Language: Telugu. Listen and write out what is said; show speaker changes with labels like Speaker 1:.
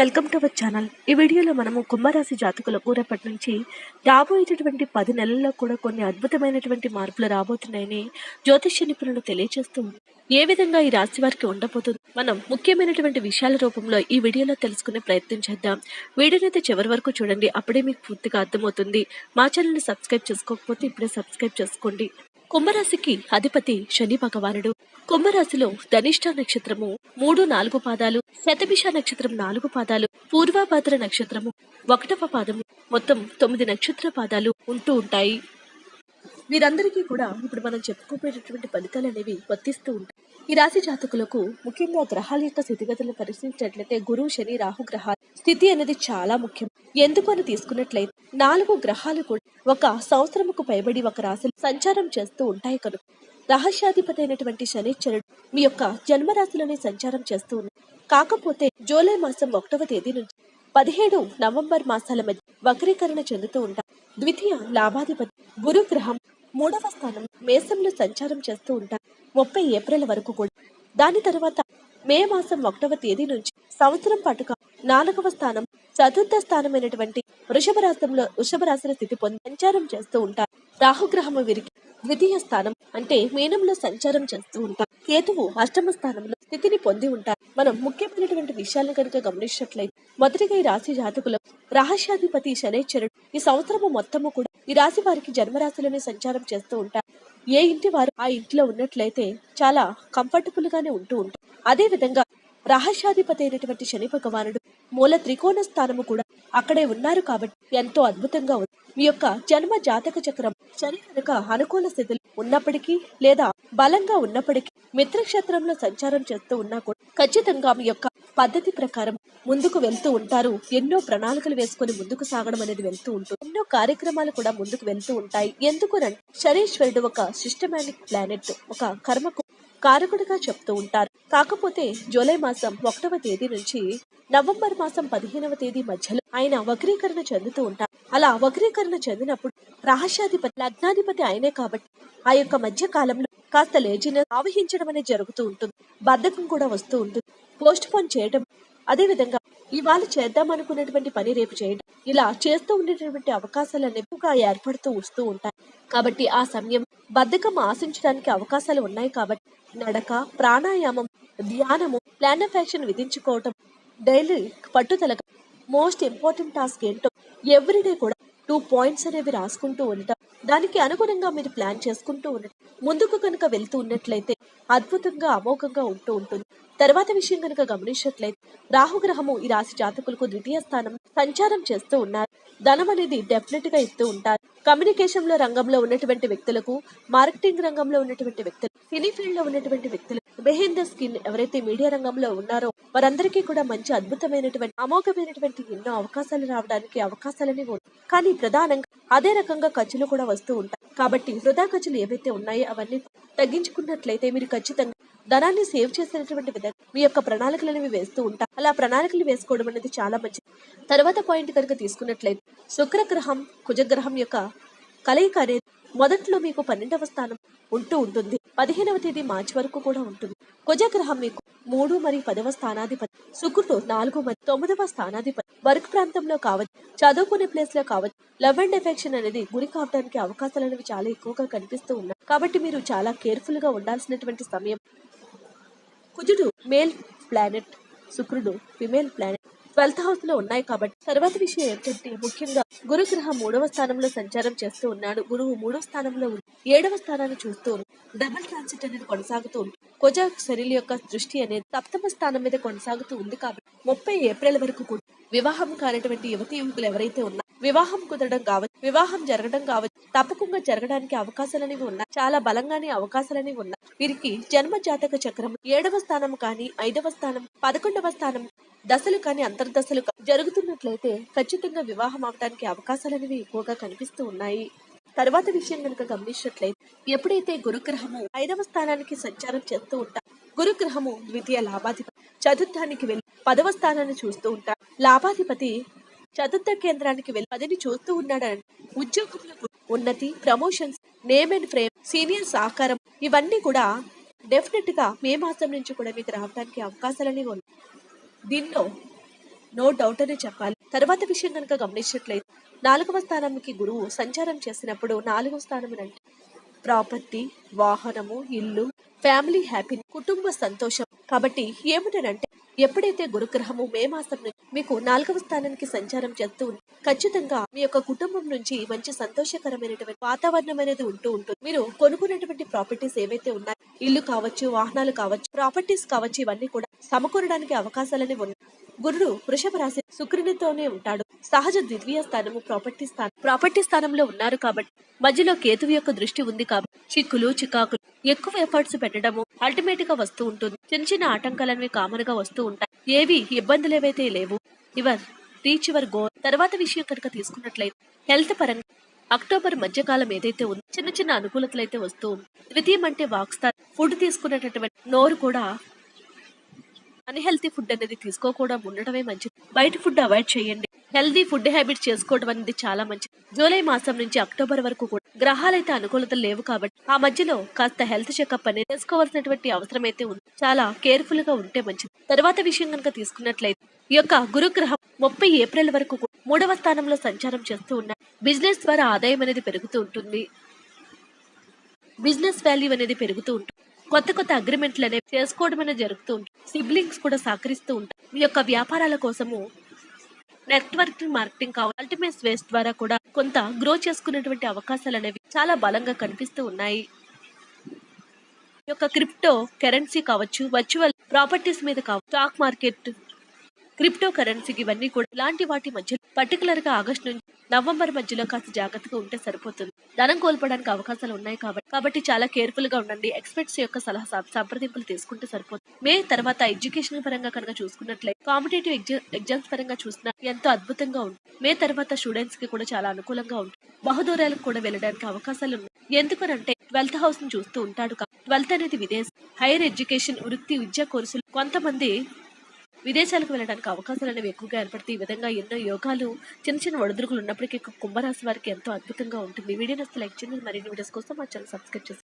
Speaker 1: Welcome to our channel. ఈ వీడియోలో మనము కుంభరాశి జాతకులకు రేపటి నుంచి రాబోయేటటువంటి పది నెలల్లో కూడా కొన్ని అద్భుతమైనటువంటి మార్పులు రాబోతున్నాయని జ్యోతిష్య నిపుణులు తెలియజేస్తూ ఏ విధంగా ఈ రాశి వారికి ఉండబోతుంది? మనం ముఖ్యమైనటువంటి విషయాల రూపంలో ఈ వీడియోలో తెలుసుకునే ప్రయత్నం చేద్దాం. వీడియోనైతే అయితే చివరి వరకు చూడండి. అప్పుడే మీకు పూర్తిగా అర్థమవుతుంది. మా ఛానల్ని సబ్స్క్రైబ్ చేసుకోకపోతే ఇప్పుడే సబ్స్క్రైబ్ చేసుకోండి. కుంభరాశికి అధిపతి శని భగవానుడు. కుంభరాశిలో ధనిష్ట నక్షత్రము మూడు నాలుగు పాదాలు శతభిష నక్షత్రం నాలుగు పాదాలు పూర్వాభాద్ర నక్షత్రము ఒకటవ పాదము. మొత్తం తొమ్మిది నక్షత్ర పాదాలు ఉంటూ ఉంటాయి. వీరందరికీ కూడా ఇప్పుడు మనం చెప్పుకోబోయేటటువంటి ఫలితాలు అనేవి వర్తిస్తూ ఉంటాయి. ఈ రాశి జాతకులకు ముఖ్యంగా గ్రహాల యొక్క స్థితిగతులను పరిశీలించినట్లయితే గురువు శని రాహు గ్రహాల స్థితి అనేది చాలా ముఖ్యం. ఎందుకు అని తీసుకున్నట్లయితే నాలుగు గ్రహాలు కూడా ఒక సంవత్సరముకు పైబడి ఒక రాశిలో సంచారం చేస్తూ ఉంటాయి కనుక రహస్యాధిపతి అయినటువంటి శనిశ్చరుడు మీ యొక్క జన్మరాశిలోనే సంచారం చేస్తూ ఉన్నారు. కాకపోతే జూలై మాసం ఒకటవ తేదీ నుంచి పదిహేడు నవంబర్ మాసాల మధ్య వక్రీకరణ చెందుతూ ఉంటారు. ద్వితీయ లాభాధిపతి గురు గ్రహం మూడవ స్థానం మేసంలో సంచారం చేస్తూ ఉంటారు. ముప్పై ఏప్రిల్ వరకు కూడా. దాని తర్వాత మే మాసం ఒకటవ తేదీ నుంచి సంవత్సరం పాటుగా నాలుగవ స్థానం చతుర్థ స్థానమైనటువంటి వృషభ రాశంలో వృషభ రాశిలో స్థితి పొంది సంచారం చేస్తూ ఉంటారు. రాహుగ్రహము వీరికి ద్వితీయ స్థానం అంటే మీనంలో సంచారం చేస్తూ ఉంటారు. కేతువు అష్టమ స్థానంలో స్థితిని పొంది ఉంటారు. మనం ముఖ్యమైనటువంటి విషయాలను కనుక గమనించినట్లయితే మొదటిగా ఈ రాశి జాతకులు రహస్యాధిపతి శనేశ్వరుడు. ఈ సంవత్సరము మొత్తము కూడా ఈ రాశి వారికి జన్మరాశిలోనే సంచారం చేస్తూ ఉంటారు. ఏ ఇంటి వారు ఆ ఇంట్లో ఉన్నట్లయితే చాలా కంఫర్టబుల్ గానే ఉంటూ ఉంటారు. అదే విధంగా రహస్యాధిపతి అయినటువంటి శని భగవానుడు మూల త్రికోణ స్థానము కూడా అక్కడే ఉన్నారు కాబట్టి ఎంతో అద్భుతంగా ఉంది. మీ యొక్క జన్మ జాతక చక్రం శని కనుక అనుకూల స్థితిలో ఉన్నప్పటికీ లేదా బలంగా ఉన్నప్పటికీ మిత్రక్షేత్రంలో సంచారం చేస్తూ ఉన్నా కూడా ఖచ్చితంగా మీ యొక్క పద్ధతి ప్రకారం ముందుకు వెళ్తూ ఉంటారు. ఎన్నో ప్రణాళికలు వేసుకొని ముందుకు సాగడం అనేది వెళ్తూ ఉంటుంది. ఎన్నో కార్యక్రమాలు కూడా ముందుకు వెళ్తూ ఉంటాయి. ఎందుకు శనీశ్వరుడు ఒక సిస్టమాటిక్ ప్లానెట్ ఒక కర్మకు కారకుడిగా చెప్తూ ఉంటారు. కాకపోతే జూలై మాసం ఒకటవ తేదీ నుంచి నవంబర్ మాసం పదిహేనవ తేదీ మధ్యలో ఆయన వక్రీకరణ చెందుతూ ఉంటారు. అలా వక్రీకరణ చెందినప్పుడు రహస్యాధిపతి లగ్నాధిపతి ఆయనే కాబట్టి ఆ యొక్క మధ్య కాలంలో కాస్త లేచిన ఆవహించడం అనేది జరుగుతూ ఉంటుంది. బద్ధకం కూడా వస్తూ ఉంటుంది. పోస్ట్ పోన్ చేయడం అదే విధంగా ఇవాళ చేద్దాం అనుకున్నటువంటి పని రేపు చేయడం ఇలా చేస్తూ ఉండేటటువంటి అవకాశాలు అనేవిగా ఏర్పడుతూ వస్తూ ఉంటాయి. కాబట్టి ఆ సమయం బద్ధకం ఆశించడానికి అవకాశాలు ఉన్నాయి కాబట్టి నడక ప్రాణాయామం ధ్యానము ప్లాన్ ఆఫ్ యాక్షన్ విధించుకోవటం డైలీ పట్టుదల మోస్ట్ ఇంపార్టెంట్ టాస్క్ ఏంటో ఎవ్రీడే కూడా టూ పాయింట్స్ అనేవి రాసుకుంటూ ఉండటం. దానికి అనుగుణంగా మీరు ప్లాన్ చేసుకుంటూ ఉండటం. ముందుకు కనుక వెళ్తూ ఉన్నట్లయితే అద్భుతంగా అమోఘంగా ఉంటూ ఉంటుంది. తర్వాత విషయం కనుక గమనించినట్లయితే రాహుగ్రహము ఈ రాశి జాతకులకు ద్వితీయ స్థానం సంచారం చేస్తూ ఉన్నారు. ధనం అనేది డెఫినెట్గా ఇస్తూ ఉంటారు. కమ్యూనికేషన్లో రంగంలో ఉన్నటువంటి వ్యక్తులకు మార్కెటింగ్ రంగంలో ఉన్నటువంటి వ్యక్తులు సినీ ఫీల్డ్లో ఉన్నటువంటి వ్యక్తులు బిహైండ్ ద స్కిన్ ఎవరైతే మీడియా రంగంలో ఉన్నారో వారందరికీ కూడా మంచి అద్భుతమైనటువంటి అమోఘమైనటువంటి ఎన్నో అవకాశాలు రావడానికి అవకాశాలని ఉంటాయి కానీ ప్రధానంగా అదే రకంగా ఖర్చులు కూడా వస్తూ ఉంటాయి. కాబట్టి వృధా ఖర్చులు ఏవైతే ఉన్నాయో అవన్నీ తగ్గించుకున్నట్లయితే మీరు ఖచ్చితంగా ధనాన్ని సేవ్ చేసినటువంటి విధంగా మీ యొక్క ప్రణాళికలు అనేవి వేస్తూ ఉంటారు. అలా ప్రణాళికలు వేసుకోవడం అనేది చాలా మంచిది. తర్వాత పాయింట్ కనుక తీసుకున్నట్లయితే శుక్రగ్రహం కుజగ్రహం యొక్క కలయిక అనేది మొదట్లో మీకు పన్నెండవ స్థానం ఉంటూ ఉంటుంది. పదిహేనవ తేదీ మార్చి వరకు కూడా ఉంటుంది. కుజగ్రహం మీకు మూడు మరియు పదవ స్థానాధిపతి శుక్రుడు నాలుగు మరియు తొమ్మిదవ స్థానాధిపతి. వర్క్ ప్రాంతంలో కావచ్చు చదువుకునే ప్లేస్లో కావచ్చు లవ్ అండ్ ఎఫెక్షన్ అనేది గురి కావడానికి అవకాశాలు అనేవి చాలా ఎక్కువగా కనిపిస్తూ ఉన్నాయి. కాబట్టి మీరు చాలా కేర్ఫుల్గా ఉండాల్సినటువంటి సమయం కుజుడు మేల్ ప్లానెట్ శుక్రుడు ఫిమేల్ ప్లానెట్. ట్వెల్త్ హౌస్లో ఉన్నాయి కాబట్టి తర్వాత విషయం ఏంటంటే ముఖ్యంగా గురుగ్రహం మూడవ స్థానంలో సంచారం చేస్తూ ఉన్నాడు. గురువు మూడవ స్థానంలో ఉంది ఏడవ స్థానాన్ని చూస్తూ డబుల్ ట్రాన్సిట్ అనేది కొనసాగుతూ ఉంది కొజా శరీర యొక్క దృష్టి అనేది సప్తమ స్థానం మీద కొనసాగుతూ ఉంది కాబట్టి ముప్పై ఏప్రిల్ వరకు కూడా వివాహం కానటువంటి యువతి యువకులు ఎవరైతే ఉన్నారు వివాహం కుదరడం కావచ్చు వివాహం జరగడం కావచ్చు తప్పకుండా జరగడానికి అవకాశాలనేవి ఉన్నాయి. చాలా బలంగానే అవకాశాలనేవి ఉన్నాయి. వీరికి జన్మ జాతక చక్రం ఏడవ స్థానం కానీ ఐదవ స్థానం పదకొండవ స్థానం దశలు కానీ అంతర్దశలు జరుగుతున్నట్లయితే ఖచ్చితంగా వివాహం అవడానికి అవకాశాలనేవి ఎక్కువగా కనిపిస్తూ ఉన్నాయి. తర్వాత విషయం కనుక గమనించినట్లయితే ఎప్పుడైతే గురుగ్రహము ఐదవ స్థానానికి సంచారం చేస్తూ ఉంటా గురుగ్రహము ద్వితీయ లాభాధిపతి చతుర్థానికి వెళ్ళి పదవ స్థానాన్ని చూస్తూ ఉంటా లాభాధిపతి చతుర్థ కేంద్రానికి వెళ్ళి పదిని చూస్తూ ఉన్నాడని ఉద్యోగంలో ఉన్నతి promotions name and frame senior సహకారం ఇవన్నీ కూడా డెఫినెట్గా మే మాసం నుంచి కూడా మీకు రావడానికి అవకాశాలని ఉన్నాయి. దీనిలో నో డౌట్ అని చెప్పాలి. తర్వాత విషయం కనుక గమనించినట్లయితే నాలుగవ స్థానంకి గురువు సంచారం చేసినప్పుడు నాలుగవ స్థానం అంటే ప్రాపర్టీ వాహనము ఇల్లు ఫ్యామిలీ హ్యాపీ కుటుంబ సంతోషం. కాబట్టి ఏమిటనంటే ఎప్పుడైతే గురుగ్రహము మే మాసం మీకు నాలుగవ స్థానానికి సంచారం చేస్తూ ఖచ్చితంగా మీ యొక్క కుటుంబం నుంచి మంచి సంతోషకరమైనటువంటి వాతావరణం అనేది ఉంటూ ఉంటుంది. మీరు కొనుక్కున్నటువంటి ప్రాపర్టీస్ ఏవైతే ఉన్నాయో ఇల్లు కావచ్చు వాహనాలు కావచ్చు ప్రాపర్టీస్ కావచ్చు ఇవన్నీ కూడా సమకూరడానికి అవకాశాలనే ఉన్నాయి. గురుడు వృషభ రాశి శుక్రునితోనే ఉంటాడు. సహజ ద్వితీయ స్థానము ప్రాపర్టీ స్థానం. ప్రాపర్టీ స్థానంలో ఉన్నారు కాబట్టి మధ్యలో కేతువు యొక్క దృష్టి ఉంది కాబట్టి చిక్కులు చికాకులు ఎక్కువ ఎఫర్ట్స్ పెట్టడము అల్టిమేట్గా వస్తూ ఉంటుంది. చిన్న చిన్న ఆటంకాలనేవి కామన్గా వస్తూ ఉంటాయి. ఏవి? ఇబ్బందులు ఏవైతే లేవు. యువర్ రీచ్ యువర్ గోల్ తర్వాత విషయం కనుక తీసుకున్నట్లయితే హెల్త్ పరంగా అక్టోబర్ మధ్యకాలం ఏదైతే ఉందో చిన్న చిన్న అనుకూలతలు అయితే వస్తూ ద్వితీయం అంటే వాక్స్థాన్ ఫుడ్ తీసుకునేటటువంటి నోరు కూడా అన్హెల్తీ ఫుడ్ అనేది తీసుకోకుండా ఉండటమే మంచిది. బయట ఫుడ్ అవాయిడ్ చేయండి. హెల్తీ ఫుడ్ హ్యాబిట్ చేసుకోవడం అనేది చాలా మంచిది. జూలై మాసం నుంచి అక్టోబర్ వరకు కూడా గ్రహాలైతే అనుకూలతలు లేవు కాబట్టి ఆ మధ్యలో కాస్త హెల్త్ చెకప్ అనేది చేసుకోవాల్సినటువంటి అవసరం అయితే ఉంది. చాలా కేర్ఫుల్గా ఉంటే మంచిది. తర్వాత విషయం కనుక తీసుకున్నట్లయితే ఈ యొక్క గురుగ్రహం ముప్పై ఏప్రిల్ వరకు మూడవ స్థానంలో సంచారం చేస్తూ ఉన్నాయి బిజినెస్ ద్వారా ఆదాయం అనేది పెరుగుతూ ఉంటుంది. బిజినెస్ వాల్యూ అనేది పెరుగుతూ ఉంటుంది. కొత్త కొత్త అగ్రిమెంట్లు అనేవి చేసుకోవడం అనేది జరుగుతూ ఉంటుంది. సిబ్లింగ్స్ కూడా సహకరిస్తూ ఉంటాయి మీ యొక్క వ్యాపారాల కోసము నెట్వర్క్ మార్కెటింగ్ కావాలి అల్టిమేట్ వేస్ట్ ద్వారా కూడా కొంత గ్రో చేసుకునేటువంటి అవకాశాలు అనేవి చాలా బలంగా కనిపిస్తూ ఉన్నాయి. యొక్క క్రిప్టో కరెన్సీ కావచ్చు వర్చువల్ ప్రాపర్టీస్ మీద కావచ్చు స్టాక్ మార్కెట్ క్రిప్టో కరెన్సీకి ఇవన్నీ కూడా ఇలాంటి వాటి మధ్య పర్టికులర్గా ఆగస్ట్ నుంచి నవంబర్ మధ్యలో కాస్త జాగ్రత్తగా ఉంటే సరిపోతుంది. ధనం కోల్పోవడానికి అవకాశాలు ఉన్నాయి కాబట్టి కాబట్టి చాలా కేర్ఫుల్గా ఉండండి. ఎక్స్పర్ట్స్ యొక్క సలహా సంప్రదింపులు తీసుకుంటే సరిపోతుంది మే తర్వాత ఎడ్యుకేషన్ పరంగా కనుక చూసుకున్నట్లయితే కాంపిటేటివ్ ఎగ్జామ్స్ పరంగా చూసిన ఎంతో అద్భుతంగా ఉంటుంది మే తర్వాత స్టూడెంట్స్కి కూడా చాలా అనుకూలంగా ఉంటుంది బహుదూరాలకు కూడా వెళ్ళడానికి అవకాశాలు ఉన్నాయి. ఎందుకనంటే ట్వెల్త్ హౌస్ని చూస్తూ ఉంటాడు ట్వెల్త్ అనేది విదేశ్ హైయర్ ఎడ్యుకేషన్ వృత్తి విద్యా కోర్సులు కొంతమంది విదేశాలకు వెళ్ళడానికి అవకాశాలు అనేవి ఎక్కువగా ఏర్పడతాయి ఈ విధంగా ఎన్నో యోగాలు చిన్న చిన్న ఒడిదుడుకులు ఉన్నప్పటికీ కుంభరాశి వారికి ఎంతో అద్భుతంగా ఉంటుంది. వీడియో నస్తే లైక్ చేయండి. మరిన్ని వీడియోస్ కోసం మా ఛానల్ సబ్స్క్రైబ్ చేసి